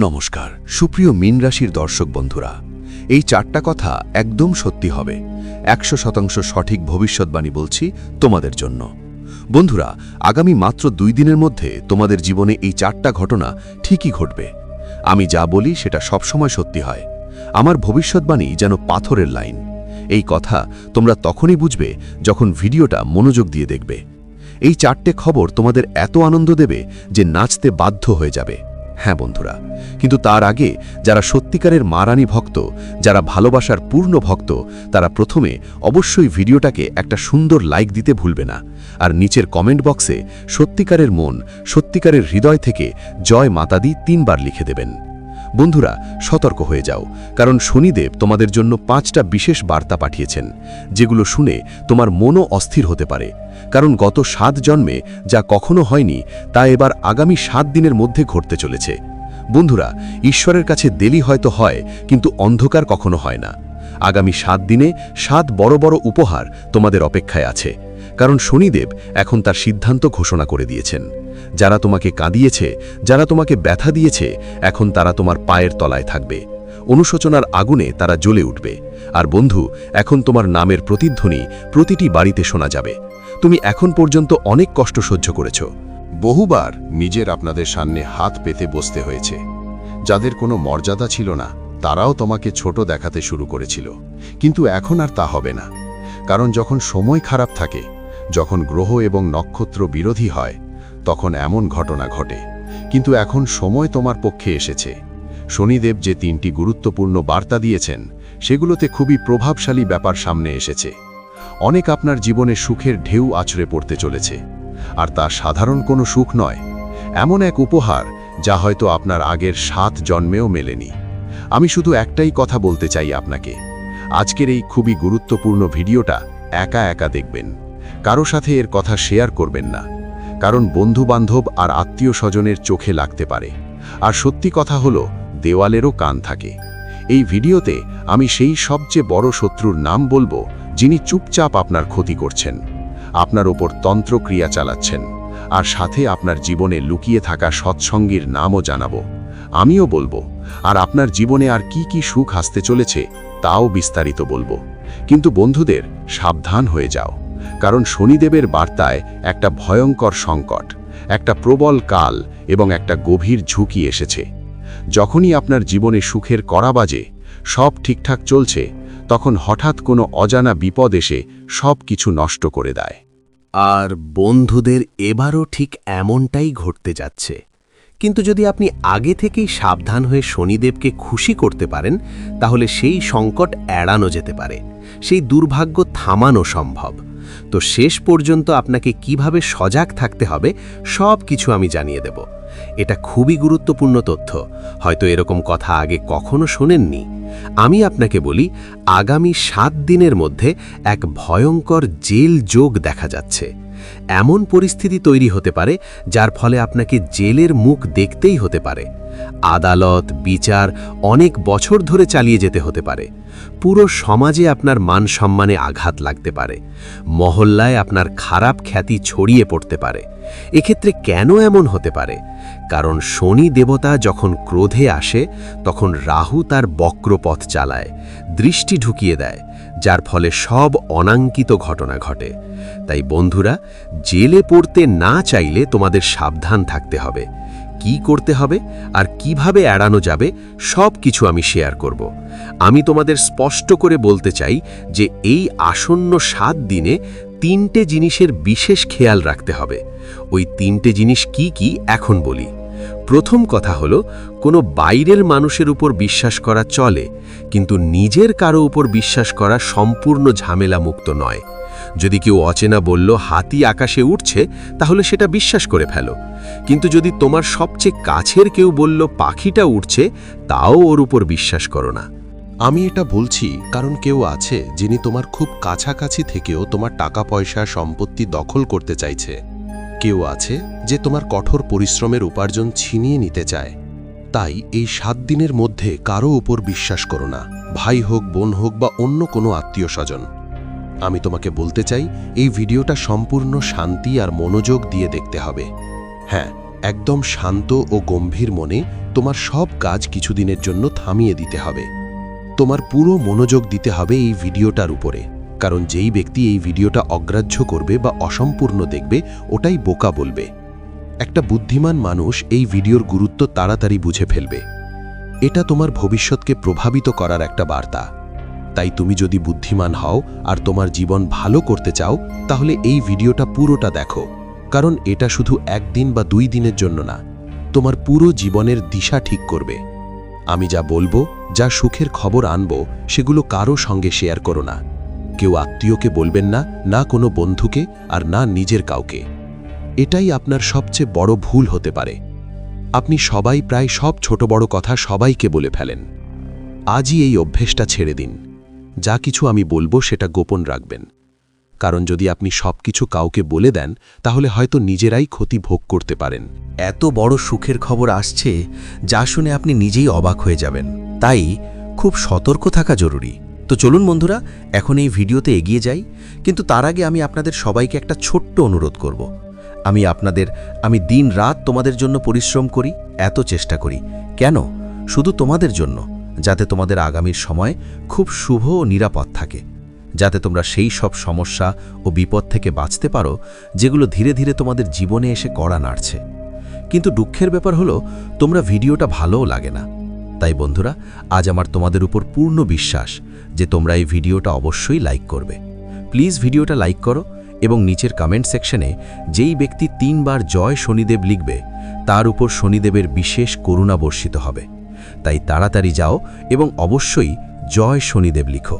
নমস্কার, সুপ্রিয় মীন রাশির দর্শক বন্ধুরা, এই চারটা কথা একদম সত্যি হবে। একশো শতাংশ সঠিক ভবিষ্যৎবাণী বলছি তোমাদের জন্য। বন্ধুরা, আগামী মাত্র দুই দিনের মধ্যে তোমাদের জীবনে এই চারটা ঘটনা ঠিকই ঘটবে। আমি যা বলি সেটা সবসময় সত্যি হয়। আমার ভবিষ্যৎবাণী যেন পাথরের লাইন। এই কথা তোমরা তখনই বুঝবে যখন ভিডিওটা মনোযোগ দিয়ে দেখবে। এই চারটে খবর তোমাদের এত আনন্দ দেবে যে নাচতে বাধ্য হয়ে যাবে। হ্যাঁ বন্ধুরা, কিন্তু তার আগে যারা সত্যিকারের মারানি ভক্ত, যারা ভালোবাসার পূর্ণ ভক্ত, তারা প্রথমে অবশ্যই ভিডিওটাকে একটা সুন্দর লাইক দিতে ভুলবে না। আর নিচের কমেন্ট বক্সে সত্যিকারের মন, সত্যিকারের হৃদয় থেকে জয় মাতাদি তিনবার লিখে দেবেন। বন্ধুরা, সতর্ক হয়ে যাও, কারণ শনিদেব তোমাদের জন্য পাঁচটা বিশেষ বার্তা পাঠিয়েছেন, যেগুলো শুনে তোমার মনও অস্থির হতে পারে। কারণ গত সাত জন্মে যা কখনো হয়নি, তা এবার আগামী সাত দিনের মধ্যে ঘটতে চলেছে। বন্ধুরা, ঈশ্বরের কাছে দেলি হয়তো হয়, কিন্তু অন্ধকার কখনো হয় না। আগামী সাত দিনে সাত বড় বড় উপহার তোমাদের অপেক্ষায় আছে, কারণ শনিদেব এখন তার সিদ্ধান্ত ঘোষণা করে দিয়েছেন। যারা তোমাকে কাঁদিয়েছে, যারা তোমাকে ব্যথা দিয়েছে, এখন তারা তোমার পায়ের তলায় থাকবে। অনুশোচনার আগুনে তারা জ্বলে উঠবে। আর বন্ধু, এখন তোমার নামের প্রতিধ্বনি প্রতিটি বাড়িতে শোনা যাবে। তুমি এখন পর্যন্ত অনেক কষ্ট সহ্য করেছ। বহুবার নিজের আপনাদের সামনে হাত পেতে বসতে হয়েছে। যাদের কোনো মর্যাদা ছিল না, তারাও তোমাকে ছোট দেখাতে শুরু করেছিল। কিন্তু এখন আর তা হবে না। কারণ যখন সময় খারাপ থাকে, যখন গ্রহ এবং নক্ষত্র বিরোধী হয় তখন এমন ঘটনা ঘটে। কিন্তু এখন সময় তোমার পক্ষে এসেছে। শনিদেব যে তিনটি গুরুত্বপূর্ণ বার্তা দিয়েছেন, সেগুলোতে খুবই প্রভাবশালী ব্যাপার সামনে এসেছে। অনেক আপনার জীবনে সুখের ঢেউ আছড়ে পড়তে চলেছে। আর তা সাধারণ কোনো সুখ নয়। এমন এক উপহার যা হয়তো আপনার আগের সাত জন্মেও মেলেনি। আমি শুধু একটাই কথা বলতে চাই আপনাকে। আজকের এই খুবই গুরুত্বপূর্ণ ভিডিওটা একা একা দেখবেন। কারও সাথে এর কথা শেয়ার করবেন না। কারণ বন্ধুবান্ধব আর আত্মীয় স্বজনের চোখে লাগতে পারে। আর সত্যি কথা হলো, দেওয়ালেরও কান থাকে। এই ভিডিওতে আমি সেই সবচেয়ে বড় শত্রুর নাম বলব, যিনি চুপচাপ আপনার ক্ষতি করছেন, আপনার ওপর তন্ত্রক্রিয়া চালাচ্ছেন, আর সাথে আপনার জীবনে লুকিয়ে থাকা সৎসঙ্গীর নামও জানাব। আমিও বলব, আর আপনার জীবনে আর কি কি সুখ আসতে চলেছে, তাও বিস্তারিত বলব। কিন্তু বন্ধুদের, সাবধান হয়ে যাও। কারণ শনিদেবের বার্তায় একটা ভয়ঙ্কর সংকট, একটা প্রবল কাল এবং একটা গভীর ঝুঁকি এসেছে। যখনই আপনার জীবনে সুখের কড়া বাজে, সব ঠিকঠাক চলছে, তখন হঠাৎ কোনো অজানা বিপদ এসে সব কিছু নষ্ট করে দেয়। আর বন্ধুদের এবারও ঠিক এমনটাই ঘটতে যাচ্ছে। কিন্তু যদি আপনি আগে থেকেই সাবধান হয়ে শনিদেবকে খুশি করতে পারেন, তাহলে সেই সংকট এড়ানো যেতে পারে। সেই দুর্ভাগ্য থামানো সম্ভব। তো শেষ পর্যন্ত আপনাকে কীভাবে সজাগ থাকতে হবে সব কিছু আমি জানিয়ে দেব। এটা খুবই গুরুত্বপূর্ণ তথ্য। হয়তো এরকম কথা আগে কখনো শোনেননি। আমি আপনাকে বলি, আগামী সাত দিনের মধ্যে এক ভয়ঙ্কর জেল যোগ দেখা যাচ্ছে। এমন পরিস্থিতি তৈরি হতে পারে যার ফলে আপনাকে জেলের মুখ দেখতেই হতে পারে। আদালত, বিচার অনেক বছর ধরে চালিয়ে যেতে হতে পারে। পুরো সমাজে আপনার মান সম্মানে আঘাত লাগতে পারে। মহল্লায় আপনার খারাপ খ্যাতি ছড়িয়ে পড়তে পারে। এক্ষেত্রে কেন এমন হতে পারে? কারণ শনি দেবতা যখন ক্রোধে আসে, তখন রাহু তার বক্রপথ চালায়, দৃষ্টি ঢুকিয়ে দেয়। যার ফলে সব অনাঙ্কিত ঘটনা ঘটে। তাই বন্ধুরা, জেলে পড়তে না চাইলে তোমাদের সাবধান থাকতে হবে। কি করতে হবে আর কীভাবে এড়ানো যাবে সব কিছু আমি শেয়ার করব। আমি তোমাদের স্পষ্ট করে বলতে চাই যে এই আসন্ন সাত দিনে তিনটে জিনিসের বিশেষ খেয়াল রাখতে হবে। ওই তিনটে জিনিস কি কি এখন বলি। প্রথম কথা হলো, কোনো বাইরের মানুষের উপর বিশ্বাস করা চলে, কিন্তু নিজের কারও উপর বিশ্বাস করা সম্পূর্ণ ঝামেলা মুক্ত নয়। যদি কেউ অচেনা বলল, হাতি আকাশে উঠছে তাহলে সেটা বিশ্বাস করে ফেলো। কিন্তু যদি তোমার সবচেয়ে কাছের কেউ বলল, পাখিটা উঠছে তাও ওর উপর বিশ্বাস করো না। আমি এটা বলছি কারণ কেউ আছে যিনি তোমার খুব কাছাকাছি থেকেও তোমার টাকা পয়সা সম্পত্তি দখল করতে চাইছে। কেউ আছে যে তোমার কঠোর পরিশ্রমের উপার্জন ছিনিয়ে নিতে চায়। তাই এই সাত দিনের মধ্যে কারও উপর বিশ্বাস করো না, ভাই হোক, বোন হোক বা অন্য কোনো আত্মীয় স্বজন আমি তোমাকে বলতে চাই, এই ভিডিওটা সম্পূর্ণ শান্তি আর মনোযোগ দিয়ে দেখতে হবে। হ্যাঁ একদম শান্ত ও গম্ভীর মনে তোমার সব কাজ কিছুদিনের জন্য থামিয়ে দিতে হবে। তোমার পুরো মনোযোগ দিতে হবে এই ভিডিওটার উপরে। কারণ যেই ব্যক্তি এই ভিডিওটা অগ্রাহ্য করবে বা অসম্পূর্ণ দেখবে, ওটাই বোকা বলবে। একটা বুদ্ধিমান মানুষ এই ভিডিওর গুরুত্ব তাড়াতাড়ি বুঝে ফেলবে। এটা তোমার ভবিষ্যৎকে প্রভাবিত করার একটা বার্তা। তাই তুমি যদি বুদ্ধিমান হও আর তোমার জীবন ভালো করতে চাও, তাহলে এই ভিডিওটা পুরোটা দেখো। কারণ এটা শুধু একদিন বা দুই দিনের জন্য না, তোমার পুরো জীবনের দিশা ঠিক করবে। আমি যা বলব, যা সুখের খবর আনব, সেগুলো কারও সঙ্গে শেয়ার করো না। কেউ আত্মীয়কে বলবেন না না কোনো বন্ধুকে আর না নিজের কাউকে। এটাই আপনার সবচেয়ে বড় ভুল হতে পারে। আপনি সবাই প্রায় সব ছোট বড় কথা সবাইকে বলে ফেলেন। আজই এই অভ্যেসটা ছেড়ে দিন। যা কিছু আমি বলব সেটা গোপন রাখবেন। কারণ যদি আপনি সবকিছু কাউকে বলে দেন, তাহলে হয়তো নিজেরাই ক্ষতি ভোগ করতে পারেন। এত বড় সুখের খবর আসছে, যা শুনে আপনি নিজেই অবাক হয়ে যাবেন। তাই খুব সতর্ক থাকা জরুরি। তো চলুন বন্ধুরা, এখন এই ভিডিওতে এগিয়ে যাই, কিন্তু তার আগে আমি আপনাদের সবাইকে একটা ছোট্ট অনুরোধ করব। আমি আপনাদের, আমি দিন রাত তোমাদের জন্য পরিশ্রম করি, এত চেষ্টা করি। কেন? শুধু তোমাদের জন্য, যাতে তোমাদের আগামীর সময় খুব শুভ ও নিরাপদ থাকে। যাতে তোমরা সেই সব সমস্যা ও বিপদ থেকে বাঁচতে পারো, যেগুলো ধীরে ধীরে তোমাদের জীবনে এসে কড়া নাড়ছে। কিন্তু দুঃখের ব্যাপার হলো, তোমরা ভিডিওটা ভালোও লাগে না। তাই বন্ধুরা, আজ আমার তোমাদের উপর পূর্ণ বিশ্বাস যে তোমরা এই ভিডিওটা অবশ্যই লাইক করবে। প্লিজ ভিডিওটা লাইক করো এবং নিচের কমেন্ট সেকশনে যেই ব্যক্তি তিনবার জয় শনিদেব লিখবে, তার উপর শনিদেবের বিশেষ করুণা বর্ষিত হবে। তাই তাড়াতাড়ি যাও এবং অবশ্যই জয় শনিদেব লিখো।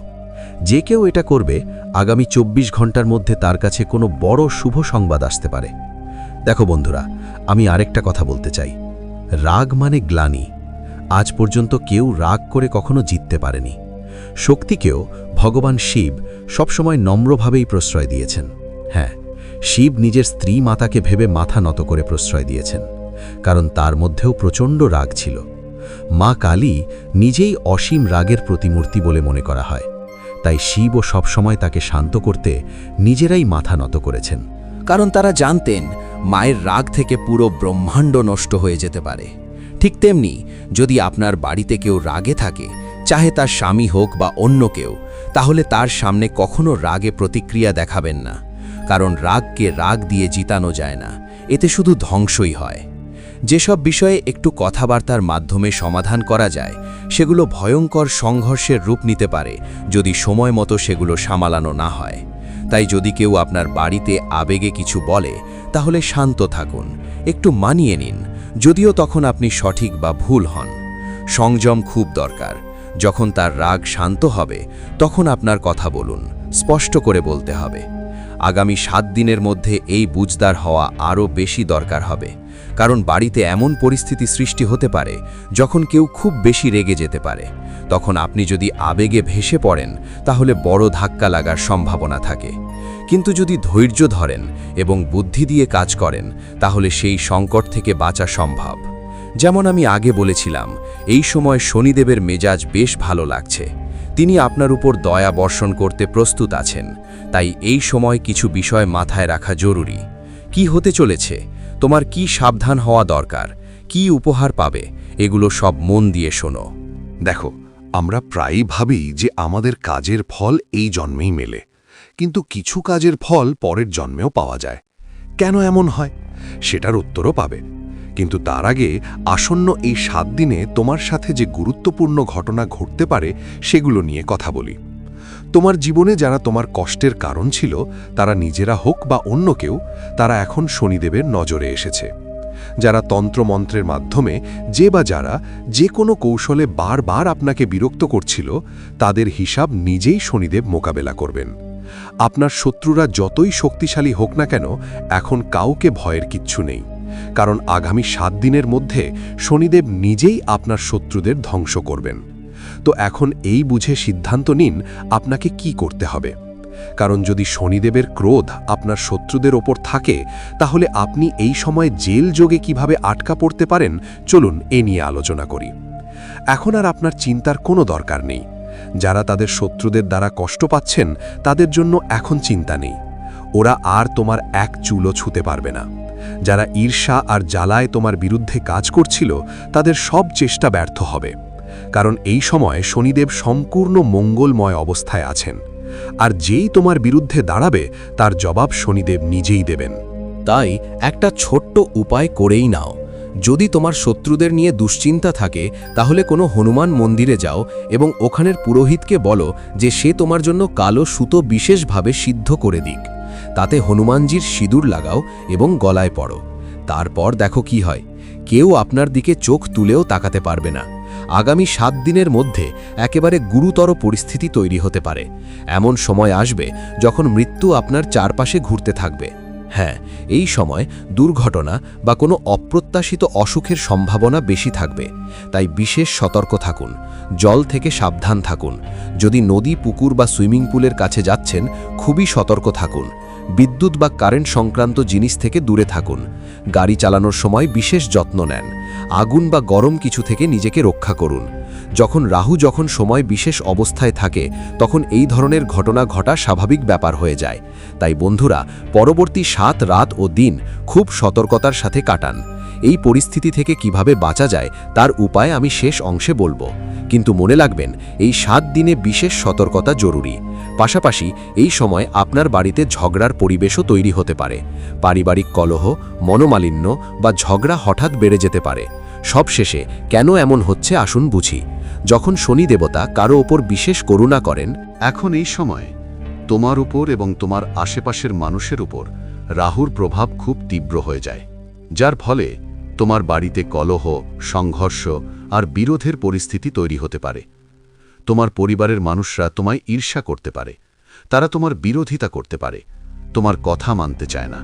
যে কেউ এটা করবে, আগামী ২৪ ঘণ্টার মধ্যে তার কাছে কোনো বড় শুভ সংবাদ আসতে পারে। দেখো বন্ধুরা, আমি আরেকটা কথা বলতে চাই। রাগ মানে গ্লানি। আজ পর্যন্ত কেউ রাগ করে কখনো জিততে পারেনি। শক্তিকেও ভগবান শিব সবসময় নম্রভাবেই প্রশ্রয় দিয়েছেন। হ্যাঁ শিব নিজের স্ত্রী মাতাকে ভেবে মাথা নত করে প্রশ্রয় দিয়েছেন, কারণ তার মধ্যেও প্রচণ্ড রাগ ছিল। মা কালী নিজেই অসীম রাগের প্রতিমূর্তি বলে মনে করা হয়, তাই শিবও সবসময় তাকে শান্ত করতে নিজেরাই মাথা নত করেছেন। কারণ তারা জানতেন, মায়ের রাগ থেকে পুরো ব্রহ্মাণ্ড নষ্ট হয়ে যেতে পারে। ঠিক তেমনি যদি আপনার বাড়িতে কেউ রাগে থাকে, চাহে তার স্বামী হোক বা অন্য কেউ, তাহলে তার সামনে কখনো রাগে প্রতিক্রিয়া দেখাবেন না। কারণ রাগকে রাগ দিয়ে জিতানো যায় না, এতে শুধু ধ্বংসই হয়। যেসব বিষয়ে একটু কথাবার্তার মাধ্যমে সমাধান করা যায়, সেগুলো ভয়ঙ্কর সংঘর্ষের রূপ নিতে পারে যদি সময় মতো সেগুলো সামালানো না হয়। তাই যদি কেউ আপনার বাড়িতে আবেগে কিছু বলে, তাহলে শান্ত থাকুন, একটু মানিয়ে নিন যদিও তখন আপনি সঠিক বা ভুল হন। সংযম খুব দরকার। যখন তার রাগ শান্ত হবে, তখন আপনার কথা বলুন, স্পষ্ট করে বলতে হবে। আগামী সাত দিনের মধ্যে এই বুঝদার হওয়া আরও বেশি দরকার হবে। কারণ বাড়িতে এমন পরিস্থিতি সৃষ্টি হতে পারে, যখন কেউ খুব বেশি রেগে যেতে পারে। তখন আপনি যদি আবেগে ভেসে পড়েন, তাহলে বড় ধাক্কা লাগার সম্ভাবনা থাকে। কিন্তু যদি ধৈর্য ধরেন এবং বুদ্ধি দিয়ে কাজ করেন, তাহলে সেই সংকট থেকে বাঁচা সম্ভব। যেমন আমি আগে বলেছিলাম, এই সময় শনিদেবের মেজাজ বেশ ভালো লাগছে। তিনি আপনার উপর দয়া বর্ষণ করতে প্রস্তুত আছেন। তাই এই সময় কিছু বিষয় মাথায় রাখা জরুরি। কি হতে চলেছে? তোমার কি সাবধান হওয়া দরকার? কি উপহার পাবে? এগুলো সব মন দিয়ে শোনো। দেখো, আমরা প্রায়ই ভাবি যে আমাদের কাজের ফল এই জন্মেই মেলে। কিন্তু কিছু কাজের ফল পরের জন্মেও পাওয়া যায়। কেন এমন হয়? সেটার উত্তরও পাবে। কিন্তু তার আগে আসন্ন এই সাত দিনে তোমার সাথে যে গুরুত্বপূর্ণ ঘটনা ঘটতে পারে, সেগুলো নিয়ে কথা বলি। তোমার জীবনে যারা তোমার কষ্টের কারণ ছিল, তারা নিজেরা হোক বা অন্য কেউ, তারা এখন শনিদেবের নজরে এসেছে। যারা তন্ত্রমন্ত্রের মাধ্যমে যে বা যারা যে কোনো কৌশলে বারবার আপনাকে বিরক্ত করছিল, তাদের হিসাব নিজেই শনিদেব মোকাবেলা করবেন। আপনার শত্রুরা যতই শক্তিশালী হোক না কেন, এখন কাউকে ভয়ের কিচ্ছু নেই। কারণ আগামী সাত দিনের মধ্যে শনিদেব নিজেই আপনার শত্রুদের ধ্বংস করবেন। তো এখন এই বুঝে সিদ্ধান্ত নিন আপনাকে কি করতে হবে। কারণ যদি শনিদেবের ক্রোধ আপনার শত্রুদের ওপর থাকে, তাহলে আপনি এই সময় জেল যোগে কীভাবে আটকা পড়তে পারেন, চলুন এ নিয়ে আলোচনা করি। এখন আর আপনার চিন্তার কোনো দরকার নেই। যারা তাদের শত্রুদের দ্বারা কষ্ট পাচ্ছেন, তাদের জন্য এখন চিন্তা নেই। ওরা আর তোমার এক চুলো ছুতে পারবে না। যারা ঈর্ষা আর জ্বালায় তোমার বিরুদ্ধে কাজ করছিল, তাদের সব চেষ্টা ব্যর্থ হবে। কারণ এই সময় শনিদেব সম্পূর্ণ মঙ্গলময় অবস্থায় আছেন। আর যেই তোমার বিরুদ্ধে দাঁড়াবে, তার জবাব শনিদেব নিজেই দেবেন। তাই একটা ছোট্ট উপায় করেই নাও। যদি তোমার শত্রুদের নিয়ে দুশ্চিন্তা থাকে, তাহলে কোনো হনুমান মন্দিরে যাও এবং ওখানের পুরোহিতকে বলো যে সে তোমার জন্য কালো সুতো বিশেষভাবে সিদ্ধ করে দিক। তাতে হনুমানজির সিঁদুর লাগাও এবং গলায় পড়ো। তারপর দেখো কি হয়। কেউ আপনার দিকে চোখ তুলেও তাকাতে পারবে না। আগামী সাত দিনের মধ্যে একেবারে গুরুতর পরিস্থিতি তৈরি হতে পারে। এমন সময় আসবে যখন মৃত্যু আপনার চারপাশে ঘুরতে থাকবে। হ্যাঁ এই সময় দুর্ঘটনা বা কোনো অপ্রত্যাশিত অসুখের সম্ভাবনা বেশি থাকবে। তাই বিশেষ সতর্ক থাকুন, জল থেকে সাবধান থাকুন। যদি নদী, পুকুর বা সুইমিং পুলের কাছে যাচ্ছেন, খুবই সতর্ক থাকুন। বিদ্যুৎ বা কারেন্ট সংক্রান্ত জিনিস থেকে দূরে থাকুন। গাড়ি চালানোর সময় বিশেষ যত্ন নেন। আগুন বা গরম কিছু থেকে নিজেকে রক্ষা করুন। যখন রাহু যখন সময় বিশেষ অবস্থায় থাকে, তখন এই ধরনের ঘটনা ঘটা স্বাভাবিক ব্যাপার হয়ে যায়। তাই বন্ধুরা, পরবর্তী সাত রাত ও দিন খুব সতর্কতার সাথে কাটান। এই পরিস্থিতি থেকে কীভাবে বাঁচা যায়, তার উপায় আমি শেষ অংশে বলব। কিন্তু মনে রাখবেন, এই সাত দিনে বিশেষ সতর্কতা জরুরি। পাশাপাশি এই সময় আপনার বাড়িতে ঝগড়ার পরিবেশও তৈরি হতে পারে। পারিবারিক কলহ, মনোমালিন্য বা ঝগড়া হঠাৎ বেড়ে যেতে পারে। সবশেষে কেন এমন হচ্ছে আসুন বুঝি। যখন শনি দেবতা কারও ওপর বিশেষ করুণা করেন, এখন এই সময় তোমার উপর এবং তোমার আশেপাশের মানুষের উপর রাহুর প্রভাব খুব তীব্র হয়ে যায়, যার ফলে তোমার বাড়িতে কলহ, সংঘর্ষ আর বিরোধের পরিস্থিতি তৈরি হতে পারে। তোমার পরিবারের মানুষরা তোমায় ঈর্ষা করতে পারে। তারা তোমার বিরোধিতা করতে পারে। তোমার কথা মানতে চায় না।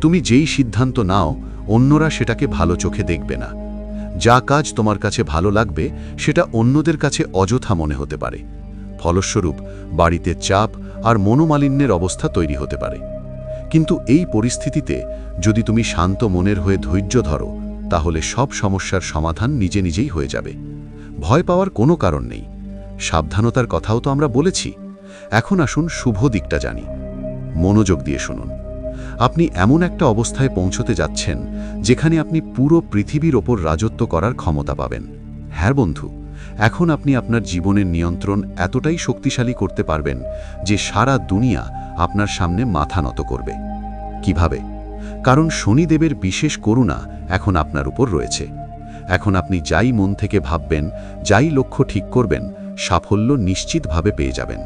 তুমি যেই সিদ্ধান্ত নাও, অন্যরা সেটাকে ভালো চোখে দেখবে না। যা কাজ তোমার কাছে ভালো লাগবে, সেটা অন্যদের কাছে অযথা মনে হতে পারে। ফলস্বরূপ, বাড়িতে চাপ আর মনোমালিন্যের অবস্থা তৈরি হতে পারে। কিন্তু এই পরিস্থিতিতে যদি তুমি শান্ত মনের হয়ে ধৈর্য ধরো, তাহলে সব সমস্যার সমাধান নিজে নিজেই হয়ে যাবে। ভয় পাওয়ার কোনো কারণ নেই। সাবধানতার কথাও তো আমরা বলেছি। এখন আসুন শুভ দিকটা জানি। মনোযোগ দিয়ে শুনুন। আপনি এমন একটা অবস্থায় পৌঁছতে যাচ্ছেন, যেখানে আপনি পুরো পৃথিবীর ওপর রাজত্ব করার ক্ষমতা পাবেন। হ্যাঁ বন্ধু, এখন আপনি আপনার জীবনের নিয়ন্ত্রণ এতটাই শক্তিশালী করতে পারবেন যে সারা দুনিয়া আপনার সামনে মাথা নত করবে। কীভাবে? কারণ শনিদেবের বিশেষ করুণা এখন আপনার উপর রয়েছে। এখন আপনি যাই মন থেকে ভাববেন, যাই লক্ষ্য ঠিক করবেন সাফল্য নিশ্চিতভাবে পেয়ে যাবেন।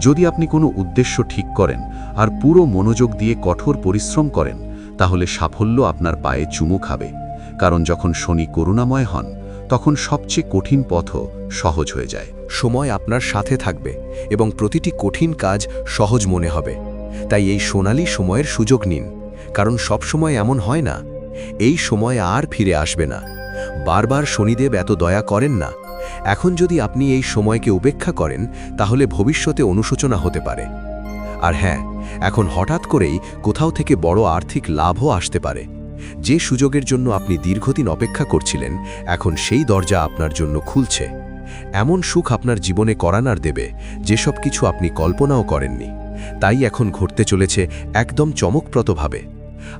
যদি আপনি কোনো উদ্দেশ্য ঠিক করেন আর পুরো মনোযোগ দিয়ে কঠোর পরিশ্রম করেন, তাহলে সাফল্য আপনার পায়ে চুমু খাবে। কারণ যখন শনি করুণাময় হন, তখন সবচেয়ে কঠিন পথও সহজ হয়ে যায়। সময় আপনার সাথে থাকবে এবং প্রতিটি কঠিন কাজ সহজ মনে হবে। তাই এই সোনালি সময়ের সুযোগ নিন। কারণ সব সময় এমন হয় না, এই সময় আর ফিরে আসবে না। বারবার শনিদেব এত দয়া করেন না। এখন যদি আপনি এই সময়কে উপেক্ষা করেন, তাহলে ভবিষ্যতে অনুশোচনা হতে পারে। আর হ্যাঁ এখন হঠাৎ করেই কোথাও থেকে বড় আর্থিক লাভও আসতে পারে। যে সুযোগের জন্য আপনি দীর্ঘদিন অপেক্ষা করছিলেন, এখন সেই দরজা আপনার জন্য খুলছে। এমন সুখ আপনার জীবনে করানার দেবে, যেসব কিছু আপনি কল্পনাও করেননি। তাই এখন ঘটতে চলেছে একদম চমকপ্রদভাবে।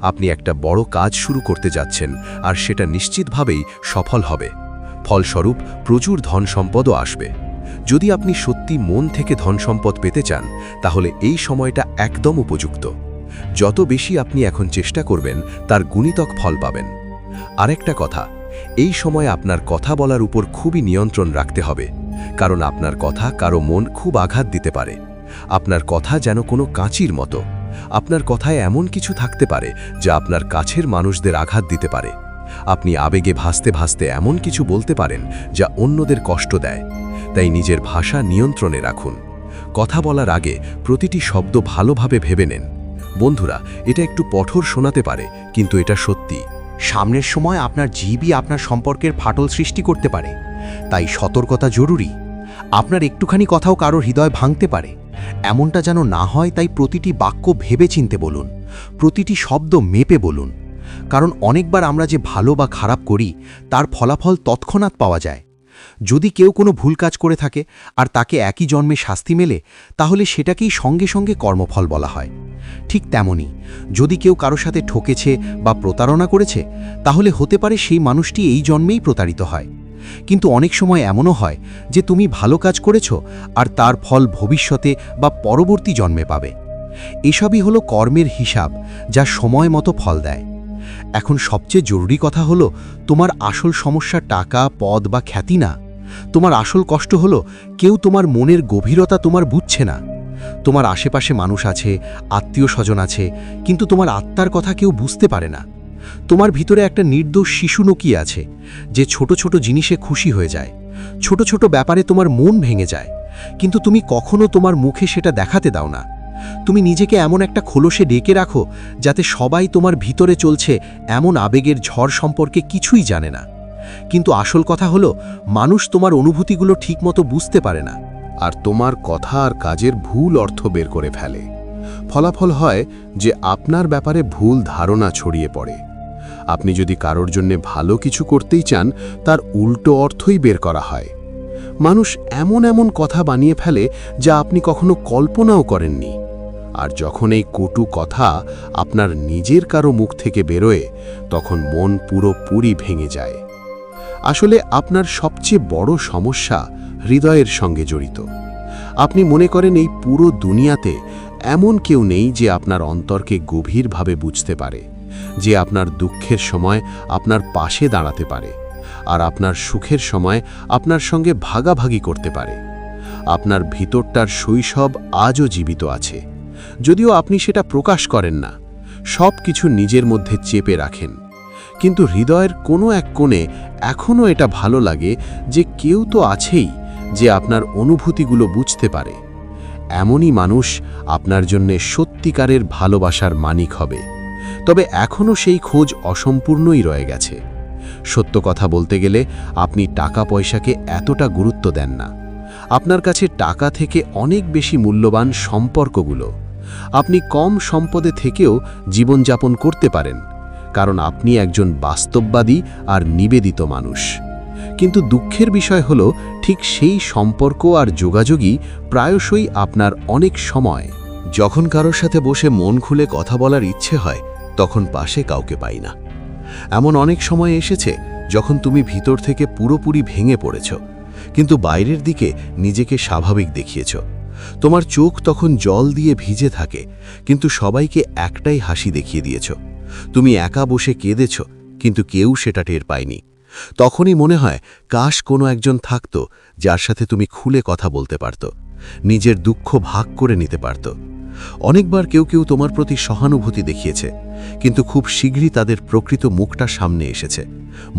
আপনি একটা বড় কাজ শুরু করতে যাচ্ছেন, আর সেটা নিশ্চিতভাবেই সফল হবে। ফলস্বরূপ প্রচুর ধন সম্পদও আসবে। যদি আপনি সত্যি মন থেকে ধন সম্পদ পেতে চান, তাহলে এই সময়টা একদম উপযুক্ত। যত বেশি আপনি এখন চেষ্টা করবেন, তার গুণিতক ফল পাবেন। আরেকটা কথা, এই সময় আপনার কথা বলার উপর খুবই নিয়ন্ত্রণ রাখতে হবে, কারণ আপনার কথা কারও মন খুব আঘাত দিতে পারে। আপনার কথা যেন কোনো কাঁচির মতো। আপনার কথায় এমন কিছু থাকতে পারে, যা আপনার কাছের মানুষদের আঘাত দিতে পারে। আপনি আবেগে ভাসতে ভাসতে এমন কিছু বলতে পারেন যা অন্যদের কষ্ট দেয়। তাই নিজের ভাষা নিয়ন্ত্রণে রাখুন। কথা বলার আগে প্রতিটি শব্দ ভালোভাবে ভেবে নেন। বন্ধুরা, এটা একটু কঠোর শোনাতে পারে, কিন্তু এটা সত্যি। সামনের সময় আপনার জীবই আপনার সম্পর্কের ফাটল সৃষ্টি করতে পারে। তাই সতর্কতা জরুরি। আপনার একটুখানি কথাও কারোর হৃদয় ভাঙতে পারে। এমনটা যেন না হয়, তাই প্রতিটি বাক্য ভেবে চিনতে বলুন। প্রতিটি শব্দ মেপে বলুন। কারণ অনেকবার আমরা যে ভালো বা খারাপ করি, তার ফলাফল তৎক্ষণাৎ পাওয়া যায়। যদি কেউ কোনো ভুল কাজ করে থাকে আর তাকে একই জন্মে শাস্তি মেলে, তাহলে সেটাকেই সঙ্গে সঙ্গে কর্মফল বলা হয়। ঠিক তেমনি যদি কেউ কারও সাথে ঠকেছে বা প্রতারণা করেছে, তাহলে হতে পারে সেই মানুষটি এই জন্মেই প্রতারিত হয়। কিন্তু অনেক সময় এমনও হয় যে তুমি ভালো কাজ করেছ আর তার ফল ভবিষ্যতে বা পরবর্তী জন্মে পাবে। এসবই হলো কর্মের হিসাব যা সময় মতো ফল দেয়। এখন সবচেয়ে জরুরি কথা হলো, তোমার আসল সমস্যা টাকা, পদ বা খ্যাতি না। তোমার আসল কষ্ট হলো, কেউ তোমার মনের গভীরতা তোমার বুঝছে না। তোমার আশেপাশে মানুষ আছে, আত্মীয় স্বজন আছে, কিন্তু তোমার আত্মার কথা কেউ বুঝতে পারে না। তোমার ভিতরে একটা নির্দোষ শিশু নকি আছে, যে ছোট ছোট জিনিসে খুশি হয়ে যায়। ছোট ছোট ব্যাপারে তোমার মন ভেঙে যায়। কিন্তু তুমি কখনো তোমার মুখে সেটা দেখাতে দাও না। তুমি নিজেকে এমন একটা খোলসে ডেকে রাখো যাতে সবাই তোমার ভিতরে চলছে এমন আবেগের ঝড় সম্পর্কে কিছুই জানে না। কিন্তু আসল কথা হলো, মানুষ তোমার অনুভূতিগুলো ঠিকমতো বুঝতে পারে না আর তোমার কথা আর কাজের ভুল অর্থ বের করে ফেলে। ফলাফল হয় যে আপনার ব্যাপারে ভুল ধারণা ছড়িয়ে পড়ে। আপনি যদি কারোর জন্য ভালো কিছু করতেই চান, তার উল্টো অর্থই বের করা হয়। মানুষ এমন এমন কথা বানিয়ে ফেলে যা আপনি কখনো কল্পনাও করেননি। আর যখন এই কটু কথা আপনার নিজের কারও মুখ থেকে বেরোয়, তখন মন পুরোপুরি ভেঙে যায়। আসলে আপনার সবচেয়ে বড় সমস্যা হৃদয়ের সঙ্গে জড়িত। আপনি মনে করেন এই পুরো দুনিয়াতে এমন কেউ নেই যে আপনার অন্তরকে গভীরভাবে বুঝতে পারে, যে আপনার দুঃখের সময় আপনার পাশে দাঁড়াতে পারে, আর আপনার সুখের সময় আপনার সঙ্গে ভাগাভাগি করতে পারে। আপনার ভিতরটার শৈশব আজও জীবিত আছে। যদিও আপনি সেটা প্রকাশ করেন না, সব কিছু নিজের মধ্যে চেপে রাখেন। কিন্তু হৃদয়ের কোনো এক কোণে এখনও এটা ভালো লাগে যে কেউ তো আছেই যে আপনার অনুভূতিগুলো বুঝতে পারে। এমনই মানুষ আপনার জন্যে সত্যিকারের ভালোবাসার মানিক হবে। তবে এখনও সেই খোঁজ অসম্পূর্ণই রয়ে গেছে। সত্য কথা বলতে গেলে আপনি টাকা পয়সাকে এতটা গুরুত্ব দেন না। আপনার কাছে টাকা থেকে অনেক বেশি মূল্যবান সম্পর্কগুলো। আপনি কম সম্পদে থেকেও জীবনযাপন করতে পারেন, কারণ আপনি একজন বাস্তববাদী আর নিবেদিত মানুষ। কিন্তু দুঃখের বিষয় হল, ঠিক সেই সম্পর্ক আর যোগাযোগই প্রায়শই আপনার অনেক সময়। যখন কারোর সাথে বসে মন খুলে কথা বলার ইচ্ছে হয়, তখন পাশে কাউকে পাই না। এমন অনেক সময় এসেছে, যখন তুমি ভিতর থেকে পুরোপুরি ভেঙে পড়েছ, কিন্তু বাইরের দিকে নিজেকে স্বাভাবিক দেখিয়েছ। তোমার চোখ তখন জল দিয়ে ভিজে থাকে, কিন্তু সবাইকে একটাই হাসি দেখিয়ে দিয়েছ। তুমি একা বসে কেঁদেছ, কিন্তু কেউ সেটা টের পায়নি। তখনই মনে হয়, কাশ কোনো একজন থাকত, যার সাথে তুমি খুলে কথা বলতে পারত, নিজের দুঃখ ভাগ করে নিতে পারত। অনেকবার কেউ কেউ তোমার প্রতি সহানুভূতি দেখিয়েছে, কিন্তু খুব শীঘ্রই তাদের প্রকৃত মুখটা সামনে এসেছে,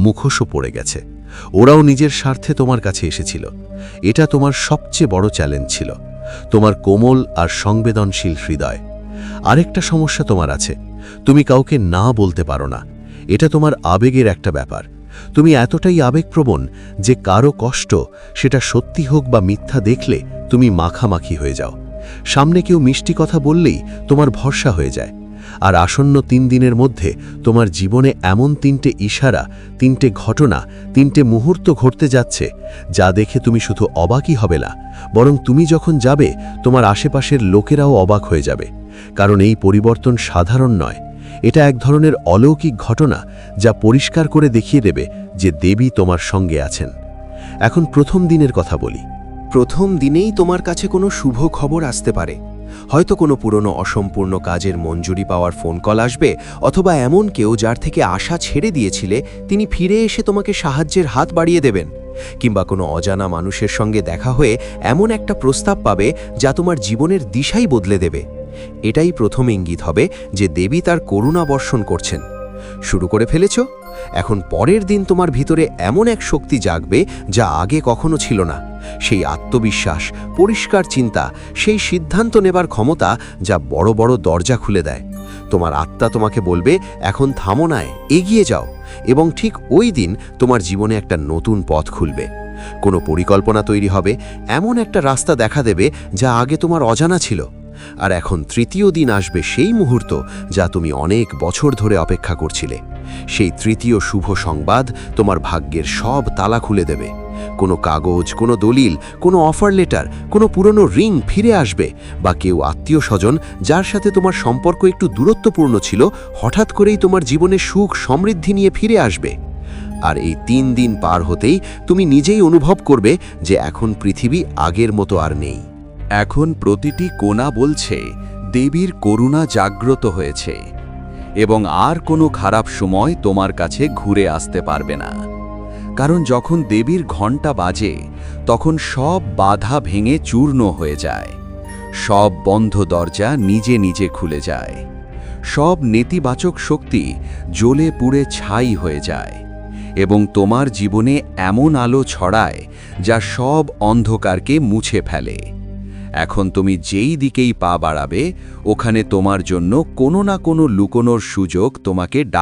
মুখোশও পড়ে গেছে। ওরাও নিজের স্বার্থে তোমার কাছে এসেছিল। এটা তোমার সবচেয়ে বড় চ্যালেঞ্জ ছিল। তোমার কোমল আর সংবেদনশীল হৃদয়। আরেকটা সমস্যা তোমার আছে। তুমি কাউকে না বলতে পারো না। এটা তোমার আবেগের একটা ব্যাপার। তুমি এতটাই আবেগপ্রবণ যে কারও কষ্ট সেটা সত্যি হোক বা মিথ্যা দেখলে তুমি মাখামাখি হয়ে যাও। সামনে কেউ মিষ্টি কথা বললেই তোমার ভরসা হয়ে যায়। আর আসন্ন তিন দিনের মধ্যে তোমার জীবনে এমন তিনটে ইশারা, তিনটে ঘটনা, তিনটে মুহূর্ত ঘটতে যাচ্ছে, যা দেখে তুমি শুধু অবাকই হবে না, বরং তুমি যখন যাবে, তোমার আশেপাশের লোকেরাও অবাক হয়ে যাবে। কারণ এই পরিবর্তন সাধারণ নয়। এটা এক ধরনের অলৌকিক ঘটনা, যা পরিষ্কার করে দেখিয়ে দেবে যে দেবী তোমার সঙ্গে আছেন। এখন প্রথম দিনের কথা বলি। প্রথম দিনেই তোমার কাছে কোনো শুভ খবর আসতে পারে। হয়তো কোনো পুরনো অসম্পূর্ণ কাজের মঞ্জুরি পাওয়ার ফোন কল আসবে, অথবা এমন কেউ যার থেকে আশা ছেড়ে দিয়েছিলে, তিনি ফিরে এসে তোমাকে সাহায্যের হাত বাড়িয়ে দেবেন। কিংবা কোনো অজানা মানুষের সঙ্গে দেখা হয়ে এমন একটা প্রস্তাব পাবে যা তোমার জীবনের দিশাই বদলে দেবে। এটাই প্রথম ইঙ্গিত হবে যে দেবী তার করুণা বর্ষণ করছেন। শুরু করে ফেলেছ? এখন পরের দিন তোমার ভিতরে এমন এক শক্তি জাগবে যা আগে কখনো ছিল না। সেই আত্মবিশ্বাস, পরিষ্কার চিন্তা, সেই সিদ্ধান্ত নেবার ক্ষমতা যা বড় বড় দরজা খুলে দেয়। তোমার আত্মা তোমাকে বলবে, এখন থামো নায় এগিয়ে যাও। এবং ঠিক ওই দিন তোমার জীবনে একটা নতুন পথ খুলবে। কোনো পরিকল্পনা তৈরি হবে, এমন একটা রাস্তা দেখা দেবে যা আগে তোমার অজানা ছিল। আর এখন তৃতীয় দিন আসবে সেই মুহূর্ত যা তুমি অনেক বছর ধরে অপেক্ষা করছিলে। সেই তৃতীয় শুভ সংবাদ তোমার ভাগ্যের সব তালা খুলে দেবে। কোনো কাগজ, কোনো দলিল, কোনো অফার লেটার কোনো পুরনো রিং ফিরে আসবে বা কেউ আত্মীয় স্বজন যার সাথে তোমার সম্পর্ক একটু দূরত্বপূর্ণ ছিল, হঠাৎ করেই তোমার জীবনে সুখ, সমৃদ্ধি নিয়ে ফিরে আসবে। আর এই তিন দিন পার হতেই তুমি নিজেই অনুভব করবে যে এখন পৃথিবী আগের মতো আর নেই। এখন প্রতিটি কোনা বলছে, দেবীর করুণা জাগ্রত হয়েছে এবং আর কোনো খারাপ সময় তোমার কাছে ঘুরে আসতে পারবে না। কারণ যখন দেবীর ঘণ্টা বাজে, তখন সব বাধা ভেঙে চূর্ণ হয়ে যায়। সব বন্ধ দরজা নিজে নিজে খুলে যায়। সব নেতিবাচক শক্তি জ্বলে পুড়ে ছাই হয়ে যায় এবং তোমার জীবনে এমন আলো ছড়ায় যা সব অন্ধকারকে মুছে ফেলে। এখন তুমি যেই দিকেই পা বাড়াবে, ওখানে তোমার জন্য কোনো না কোনো লুকোনোর সুযোগ তোমাকে ডাক